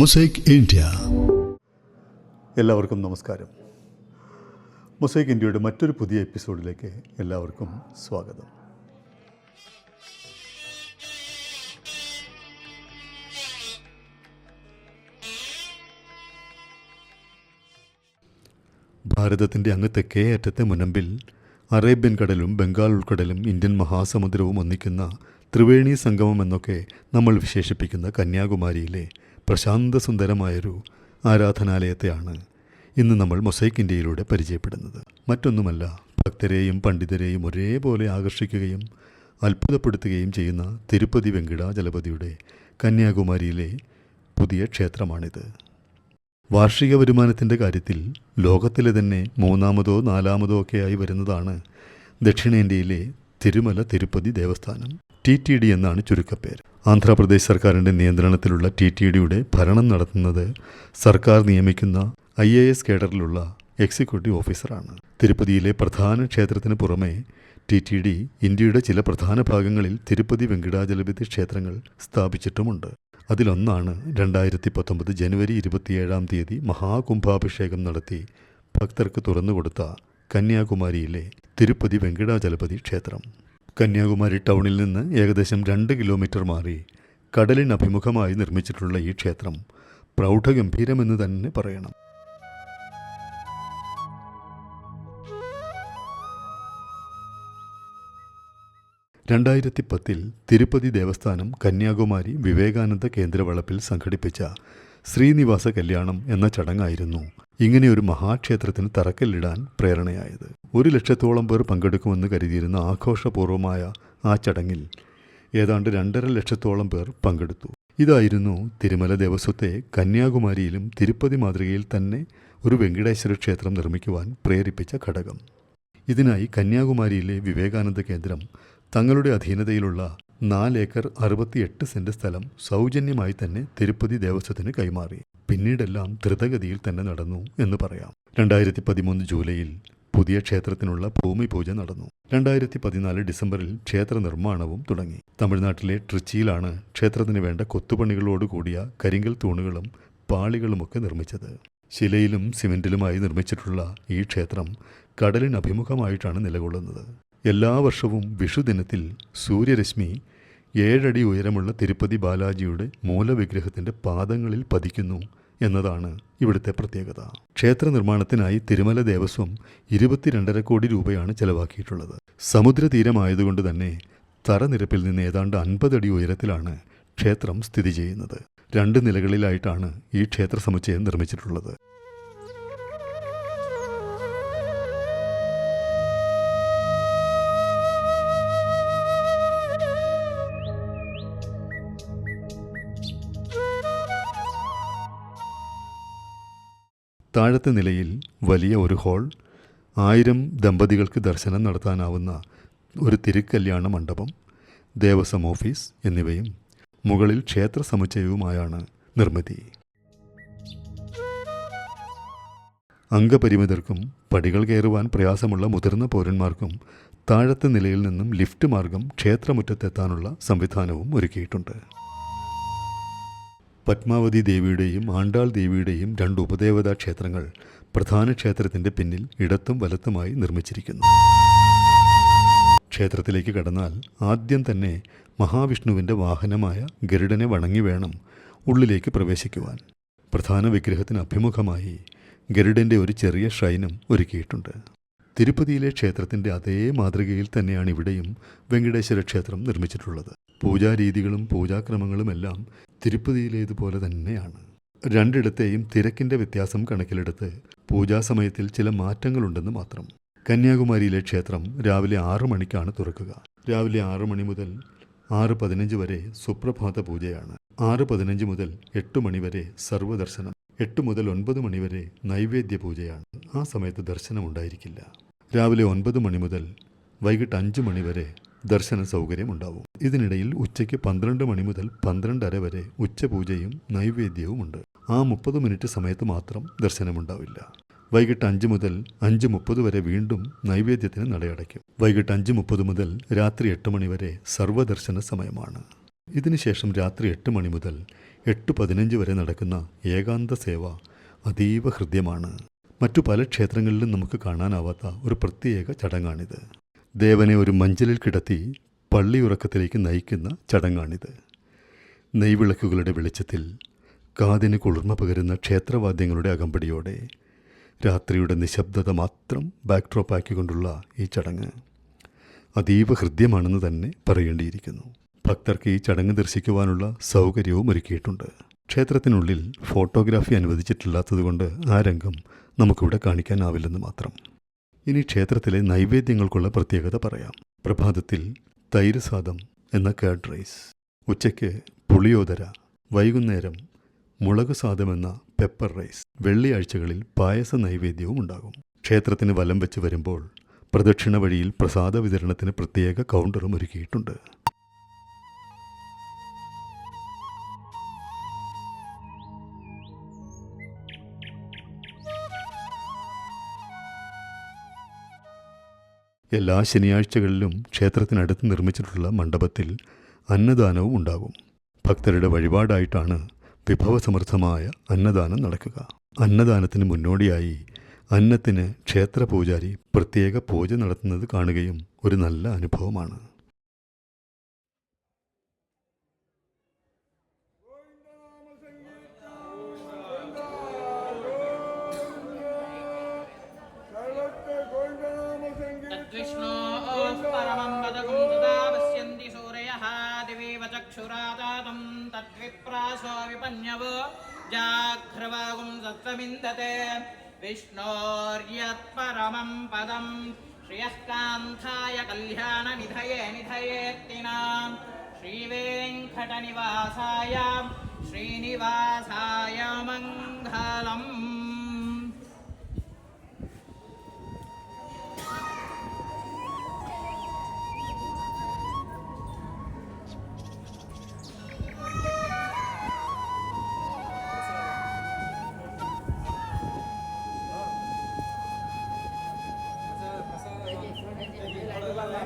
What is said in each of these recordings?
Mosaic India എല്ലാവർക്കും നമസ്കാരം. Mosaic ഇന്ത്യയുടെ മറ്റൊരു പുതിയ എപ്പിസോഡിലേക്ക് എല്ലാവർക്കും സ്വാഗതം. ഭാരതത്തിന്റെ അങ്ങ് തെക്കേ അറ്റത്തെ മുനമ്പിൽ അറേബ്യൻ കടലും ബംഗാൾ ഉൾക്കടലും ഇന്ത്യൻ മഹാസമുദ്രവും ഒന്നിക്കുന്ന ത്രിവേണി സംഗമം എന്നൊക്കെ നമ്മൾ വിശേഷിപ്പിക്കുന്ന കന്യാകുമാരിയിലെ പ്രശാന്തസുന്ദരമായൊരു ആരാധനാലയത്തെയാണ് ഇന്ന് നമ്മൾ മൊസൈക്ക് ഇന്ത്യയിലൂടെ പരിചയപ്പെടുന്നത്. മറ്റൊന്നുമല്ല ഭക്തരെയും പണ്ഡിതരെയും ഒരേപോലെ ആകർഷിക്കുകയും അത്ഭുതപ്പെടുത്തുകയും ചെയ്യുന്ന തിരുപ്പതി വെങ്കിടാചലപതിയുടെ കന്യാകുമാരിയിലെ പുതിയ ക്ഷേത്രമാണിത്. വാർഷിക വരുമാനത്തിന്റെ കാര്യത്തിൽ ലോകത്തിലെ തന്നെ മൂന്നാമതോ നാലാമതോ ഒക്കെയായി വരുന്നതാണ് ദക്ഷിണേന്ത്യയിലെ Tirumala Tirupati Devasthanam. T T D എന്നാണ് ചുരുക്കപ്പേര്. ആന്ധ്രാപ്രദേശ് സർക്കാരിന്റെ നിയന്ത്രണത്തിലുള്ള ടി ടി ഡിയുടെ ഭരണം നടത്തുന്നത് സർക്കാർ നിയമിക്കുന്ന ഐ എ എസ് കേഡറിലുള്ള എക്സിക്യൂട്ടീവ് ഓഫീസറാണ്. തിരുപ്പതിയിലെ പ്രധാന ക്ഷേത്രത്തിന് പുറമെ ടി ടി ഡി ഇന്ത്യയുടെ ചില പ്രധാന ഭാഗങ്ങളിൽ തിരുപ്പതി വെങ്കിടാചലപതി ക്ഷേത്രങ്ങൾ സ്ഥാപിച്ചിട്ടുമുണ്ട്. അതിലൊന്നാണ് രണ്ടായിരത്തി പത്തൊമ്പത് ജനുവരി ഇരുപത്തിയേഴാം തീയതി മഹാകുംഭാഭിഷേകം നടത്തി ഭക്തർക്ക് തുറന്നുകൊടുത്ത കന്യാകുമാരിയിലെ തിരുപ്പതി വെങ്കിടാചലപതി ക്ഷേത്രം. കന്യാകുമാരി ടൗണിൽ നിന്ന് ഏകദേശം രണ്ട് കിലോമീറ്റർ മാറി കടലിനഭിമുഖമായി നിർമ്മിച്ചിട്ടുള്ള ഈ ക്ഷേത്രം പ്രൗഢഗംഭീരമെന്ന് തന്നെ പറയണം. രണ്ടായിരത്തി പത്തിൽ തിരുപ്പതി ദേവസ്ഥാനം കന്യാകുമാരി വിവേകാനന്ദ കേന്ദ്രവളപ്പിൽ സംഘടിപ്പിച്ച ശ്രീനിവാസ കല്യാണം എന്ന ചടങ്ങായിരുന്നു. ഇങ്ങനെയൊരു മഹാക്ഷേത്രത്തിന് തറക്കല്ലിടാൻ പ്രേരണയായത്. ഒരു ലക്ഷത്തോളം പേർ പങ്കെടുക്കുമെന്ന് കരുതിയിരുന്ന ആഘോഷപൂർവമായ ആ ചടങ്ങിൽ ഏതാണ്ട് രണ്ടര ലക്ഷത്തോളം പേർ പങ്കെടുത്തു. ഇതായിരുന്നു തിരുമല ദേവസ്വത്തെ കന്യാകുമാരിയിലും തിരുപ്പതി മാതൃകയിൽ തന്നെ ഒരു വെങ്കടേശ്വര ക്ഷേത്രം നിർമ്മിക്കുവാൻ പ്രേരിപ്പിച്ച ഘടകം. ഇതിനായി കന്യാകുമാരിയിലെ വിവേകാനന്ദ കേന്ദ്രം തങ്ങളുടെ അധീനതയിലുള്ള നാലേക്കർ അറുപത്തിയെട്ട് സെന്റ് സ്ഥലം സൗജന്യമായി തന്നെ തിരുപ്പതി ദേവസ്വത്തിന് കൈമാറി. പിന്നീടെല്ലാം ദ്രുതഗതിയിൽ തന്നെ നടന്നു എന്ന് പറയാം. രണ്ടായിരത്തി പതിമൂന്ന് ജൂലൈയിൽ പുതിയ ക്ഷേത്രത്തിനുള്ള ഭൂമി പൂജ നടന്നു. രണ്ടായിരത്തി പതിനാല് ഡിസംബറിൽ ക്ഷേത്ര നിർമ്മാണവും തുടങ്ങി. തമിഴ്നാട്ടിലെ ട്രിച്ചിയിലാണ് ക്ഷേത്രത്തിന് വേണ്ട കൊത്തുപണികളോട് കൂടിയ കരിങ്കൽ തൂണുകളും പാളികളുമൊക്കെ നിർമ്മിച്ചത്. ശിലയിലും സിമെന്റിലുമായി നിർമ്മിച്ചിട്ടുള്ള ഈ ക്ഷേത്രം കടലിനഭിമുഖമായിട്ടാണ് നിലകൊള്ളുന്നത്. എല്ലാ വർഷവും വിഷുദിനത്തിൽ സൂര്യരശ്മി ഏഴടി ഉയരമുള്ള തിരുപ്പതി ബാലാജിയുടെ മൂലവിഗ്രഹത്തിന്റെ പാദങ്ങളിൽ പതിക്കുന്നു എന്നതാണ് ഇവിടുത്തെ പ്രത്യേകത. ക്ഷേത്ര നിർമ്മാണത്തിനായി തിരുമല ദേവസ്വം ഇരുപത്തിരണ്ടര കോടി രൂപയാണ് ചെലവാക്കിയിട്ടുള്ളത്. സമുദ്രതീരമായതുകൊണ്ട് തന്നെ തറനിരപ്പിൽ നിന്ന് ഏതാണ്ട് അൻപതടി ഉയരത്തിലാണ് ക്ഷേത്രം സ്ഥിതി ചെയ്യുന്നത്. രണ്ട് നിലകളിലായിട്ടാണ് ഈ ക്ഷേത്ര സമുച്ചയം നിർമ്മിച്ചിട്ടുള്ളത്. താഴത്തെ നിലയിൽ വലിയ ഒരു ഹാൾ ആയിരം ദമ്പതികൾക്ക് ദർശനം നടത്താനാവുന്ന ഒരു തിരുക്കല്യാണ മണ്ഡപം ദേവസ്വം ഓഫീസ് എന്നിവയും മുകളിൽ ക്ഷേത്ര സമുച്ചയവുമായാണ് നിർമ്മിതി. അംഗപരിമിതർക്കും പടികൾ കയറുവാൻ പ്രയാസമുള്ള മുതിർന്ന പൗരന്മാർക്കും താഴത്തെ നിലയിൽ നിന്നും ലിഫ്റ്റ് മാർഗം ക്ഷേത്രമുറ്റത്തെത്താനുള്ള സംവിധാനവും ഒരുക്കിയിട്ടുണ്ട്. പത്മാവതി ദേവിയുടെയും ആണ്ടാൾ ദേവിയുടെയും രണ്ട് ഉപദേവതാ ക്ഷേത്രങ്ങൾ പ്രധാന ക്ഷേത്രത്തിന്റെ പിന്നിൽ ഇടത്തും വലത്തുമായി നിർമ്മിച്ചിരിക്കുന്നു. ക്ഷേത്രത്തിലേക്ക് കടന്നാൽ ആദ്യം തന്നെ മഹാവിഷ്ണുവിന്റെ വാഹനമായ ഗരുഡനെ വണങ്ങി വേണം ഉള്ളിലേക്ക് പ്രവേശിക്കുവാൻ. പ്രധാന വിഗ്രഹത്തിന് അഭിമുഖമായി ഗരുഡന്റെ ഒരു ചെറിയ ഷ്രൈനും ഒരുക്കിയിട്ടുണ്ട്. തിരുപ്പതിയിലെ ക്ഷേത്രത്തിന്റെ അതേ മാതൃകയിൽ തന്നെയാണ് ഇവിടെയും വെങ്കടേശ്വര ക്ഷേത്രം നിർമ്മിച്ചിട്ടുള്ളത്. പൂജാരീതികളും പൂജാക്രമങ്ങളുമെല്ലാം തിരുപ്പതിയിലേതുപോലെ തന്നെയാണ്. രണ്ടിടത്തെയും തിരക്കിന്റെ വ്യത്യാസം കണക്കിലെടുത്ത് പൂജാസമയത്തിൽ ചില മാറ്റങ്ങളുണ്ടെന്ന് മാത്രം. കന്യാകുമാരിയിലെ ക്ഷേത്രം രാവിലെ ആറു മണിക്കാണ് തുറക്കുക. രാവിലെ ആറു മണി മുതൽ ആറ് പതിനഞ്ച് വരെ സുപ്രഭാത പൂജയാണ്. ആറ് പതിനഞ്ച് മുതൽ എട്ട് മണി വരെ സർവദർശനം. എട്ട് മുതൽ ഒൻപത് മണി വരെ നൈവേദ്യ പൂജയാണ്. ആ സമയത്ത് ദർശനം ഉണ്ടായിരിക്കില്ല രാവിലെ ഒൻപത് മണി മുതൽ വൈകിട്ട് അഞ്ച് മണി വരെ ദർശന സൗകര്യം ഉണ്ടാവും ഇതിനിടയിൽ ഉച്ചയ്ക്ക് പന്ത്രണ്ട് മണി മുതൽ പന്ത്രണ്ടര വരെ ഉച്ചപൂജയും നൈവേദ്യവുമുണ്ട് ആ മുപ്പത് മിനിറ്റ് സമയത്ത് മാത്രം ദർശനമുണ്ടാവില്ല. വൈകിട്ട് അഞ്ച് മുതൽ അഞ്ച് മുപ്പത് വരെ വീണ്ടും നൈവേദ്യത്തിന് നടയടയ്ക്കും. വൈകിട്ട് അഞ്ച് മുപ്പത് മുതൽ രാത്രി എട്ട് മണി വരെ സർവദർശന സമയമാണ്. ഇതിനുശേഷം രാത്രി എട്ട് മണി മുതൽ എട്ട് പതിനഞ്ച് വരെ നടക്കുന്ന ഏകാന്ത സേവ അതീവ ഹൃദ്യമാണ്. മറ്റു പല ക്ഷേത്രങ്ങളിലും നമുക്ക് കാണാനാവാത്ത ഒരു പ്രത്യേക ചടങ്ങാണിത്. ദേവനെ ഒരു മഞ്ചലിൽ കിടത്തി പള്ളിയുറക്കത്തിലേക്ക് നയിക്കുന്ന ചടങ്ങാണിത്. നെയ്വിളക്കുകളുടെ വെളിച്ചത്തിൽ കാതിന് കുളിർമ പകരുന്ന ക്ഷേത്രവാദ്യങ്ങളുടെ അകമ്പടിയോടെ രാത്രിയുടെ നിശബ്ദത മാത്രം ബാക്ക്ഡ്രോപ്പാക്കിക്കൊണ്ടുള്ള ഈ ചടങ്ങ് അതീവ ഹൃദ്യമാണെന്ന് തന്നെ പറയേണ്ടിയിരിക്കുന്നു. ഭക്തർക്ക് ഈ ചടങ്ങ് ദർശിക്കുവാനുള്ള സൗകര്യവും ഒരുക്കിയിട്ടുണ്ട്. ക്ഷേത്രത്തിനുള്ളിൽ ഫോട്ടോഗ്രാഫി അനുവദിച്ചിട്ടില്ലാത്തതുകൊണ്ട് ആ രംഗം നമുക്കിവിടെ കാണിക്കാനാവില്ലെന്ന് മാത്രം. ഇനി ക്ഷേത്രത്തിലെ നൈവേദ്യങ്ങൾക്കുള്ള പ്രത്യേകത പറയാം. പ്രഭാതത്തിൽ തൈര് സാദം എന്ന കേർഡ് റൈസ് ഉച്ചയ്ക്ക് പുളിയോദര വൈകുന്നേരം മുളക് സാദം എന്ന പെപ്പർ റൈസ് വെള്ളിയാഴ്ചകളിൽ പായസ നൈവേദ്യവും ഉണ്ടാകും. ക്ഷേത്രത്തിന് വലം വെച്ച് വരുമ്പോൾ പ്രദക്ഷിണ വഴിയിൽ പ്രസാദ വിതരണത്തിന് പ്രത്യേക കൗണ്ടറും ഒരുക്കിയിട്ടുണ്ട്. എല്ലാ ശനിയാഴ്ചകളിലും ക്ഷേത്രത്തിനടുത്ത് നിർമ്മിച്ചിട്ടുള്ള മണ്ഡപത്തിൽ അന്നദാനവും ഉണ്ടാകും. ഭക്തരുടെ വഴിപാടായിട്ടാണ് വിഭവസമൃദ്ധമായ അന്നദാനം നടക്കുക. അന്നദാനത്തിന് മുന്നോടിയായി അന്നത്തിന് ക്ഷേത്ര പൂജാരി പ്രത്യേക പൂജ നടത്തുന്നത് കാണുകയും ഒരു നല്ല അനുഭവമാണ്. तद्विप्रासो विपन्यवो जाघ्रवागुं सत्त्वमिन्दते विष्णोर्यत्परमं पदं श्रियः कान्थाय कल्याणनिधये निधयेत्तिनां श्रीवेङ्कटनिवासाय श्रीनिवासाय मङ्गलम्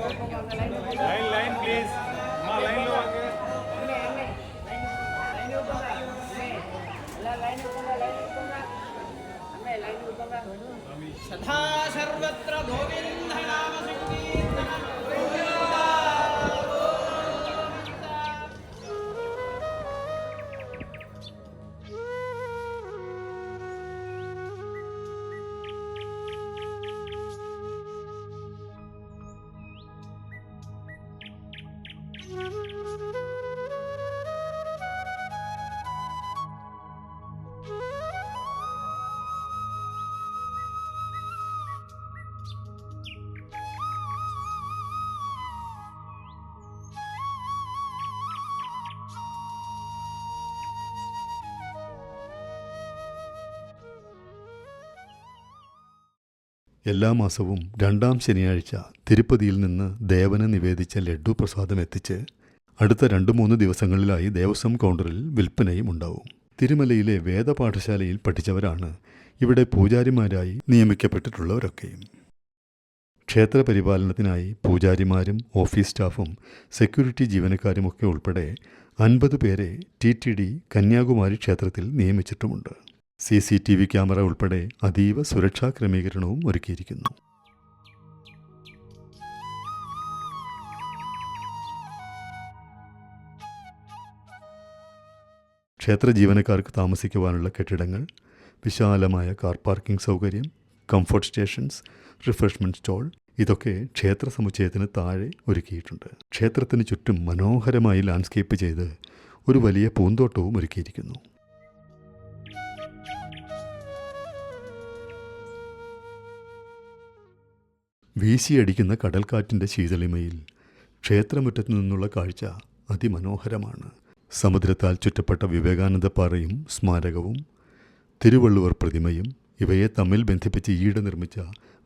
లైన్ లైన్ ప్లీజ్ మా లైన్ లో సదా సర్వత్ర എല്ലാ മാസവും രണ്ടാം ശനിയാഴ്ച തിരുപ്പതിയിൽ നിന്ന് ദേവന് നിവേദിച്ച ലഡ്ഡു പ്രസാദം എത്തിച്ച് അടുത്ത രണ്ട് മൂന്ന് ദിവസങ്ങളിലായി ദേവസ്വം കൗണ്ടറിൽ വിൽപ്പനയും ഉണ്ടാവും. തിരുമലയിലെ വേദപാഠശാലയിൽ പഠിച്ചവരാണ് ഇവിടെ പൂജാരിമാരായി നിയമിക്കപ്പെട്ടിട്ടുള്ളവരൊക്കെയും. ക്ഷേത്ര പരിപാലനത്തിനായി പൂജാരിമാരും ഓഫീസ് സ്റ്റാഫും സെക്യൂരിറ്റി ജീവനക്കാരുമൊക്കെ ഉൾപ്പെടെ അൻപത് പേരെ ടി ടി ഡി കന്യാകുമാരി ക്ഷേത്രത്തിൽ നിയമിച്ചിട്ടുമുണ്ട്. C C T V camera ഉൾപ്പെടെ അതീവ സുരക്ഷാ ക്രമീകരണവും ഒരുക്കിയിരിക്കുന്നു. ക്ഷേത്ര ജീവനക്കാർക്ക് താമസിക്കുവാനുള്ള കെട്ടിടങ്ങൾ വിശാലമായ കാർ പാർക്കിംഗ് സൗകര്യം കംഫർട്ട് സ്റ്റേഷൻസ് റിഫ്രഷ്മെന്റ് സ്റ്റോൾ ഇതൊക്കെ ക്ഷേത്ര സമുച്ചയത്തിന് താഴെ ഒരുക്കിയിട്ടുണ്ട്. ക്ഷേത്രത്തിന് ചുറ്റും മനോഹരമായി ലാൻഡ്സ്കേപ്പ് ചെയ്ത് ഒരു വലിയ പൂന്തോട്ടവും ഒരുക്കിയിരിക്കുന്നു. വീശിയടിക്കുന്ന കടൽക്കാറ്റിന്റെ ശീതളിമയിൽ ക്ഷേത്രമുറ്റത്തു നിന്നുള്ള കാഴ്ച അതിമനോഹരമാണ്. സമുദ്രത്താൽ ചുറ്റപ്പെട്ട വിവേകാനന്ദ പാറയും സ്മാരകവും തിരുവള്ളുവർ പ്രതിമയും ഇവയെ തമ്മിൽ ബന്ധിപ്പിച്ച് ഈയിടെ നിർമ്മിച്ച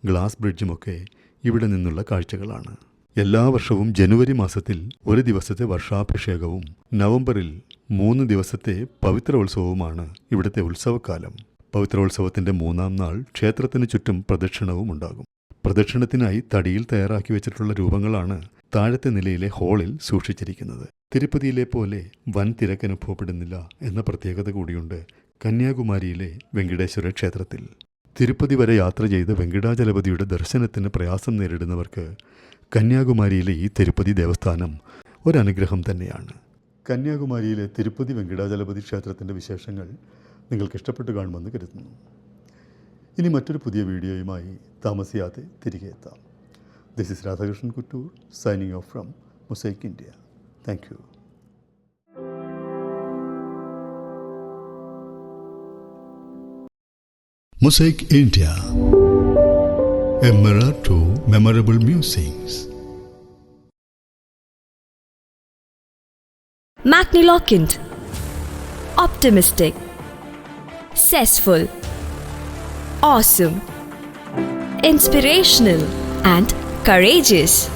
ഗ്ലാസ് ബ്രിഡ്ജുമൊക്കെ ഇവിടെ നിന്നുള്ള കാഴ്ചകളാണ്. എല്ലാ വർഷവും ജനുവരി മാസത്തിൽ ഒരു ദിവസത്തെ വർഷാഭിഷേകവും നവംബറിൽ മൂന്ന് ദിവസത്തെ പവിത്രോത്സവവുമാണ് ഇവിടുത്തെ ഉത്സവകാലം. പവിത്രോത്സവത്തിന്റെ മൂന്നാം നാൾ ക്ഷേത്രത്തിന് ചുറ്റും പ്രദക്ഷിണവും ഉണ്ടാകും പ്രദക്ഷിണത്തിനായി തടിയിൽ തയ്യാറാക്കി വെച്ചിട്ടുള്ള രൂപങ്ങളാണ് താഴത്തെ നിലയിലെ ഹാളിൽ സൂക്ഷിച്ചിരിക്കുന്നത്. തിരുപ്പതിയിലെ പോലെ വൻ തിരക്ക് അനുഭവപ്പെടുന്നില്ല എന്ന പ്രത്യേകത കൂടിയുണ്ട് കന്യാകുമാരിയിലെ വെങ്കടേശ്വര ക്ഷേത്രത്തിൽ. തിരുപ്പതി വരെ യാത്ര ചെയ്ത് വെങ്കടാചലപതിയുടെ ദർശനത്തിന് പ്രയാസം നേരിടുന്നവർക്ക് കന്യാകുമാരിയിലെ ഈ തിരുപ്പതി ദേവസ്ഥാനം ഒരനുഗ്രഹം തന്നെയാണ്. കന്യാകുമാരിയിലെ തിരുപ്പതി വെങ്കടാചലപതി ക്ഷേത്രത്തിന്റെ വിശേഷങ്ങൾ നിങ്ങൾക്ക് ഇഷ്ടപ്പെട്ടു കാണുമെന്ന് കരുതുന്നു. ഇനി മറ്റൊരു പുതിയ വീഡിയോയുമായി താമസിയാതെ തിരികെ എത്താം this is Radhakrishnan Kuttoor signing off from Mosaic India thank you Mosaic India A mirror to memorable musings. Magniloquent, optimistic, zestful, awesome, inspirational, and courageous.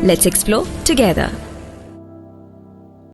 Let's explore together.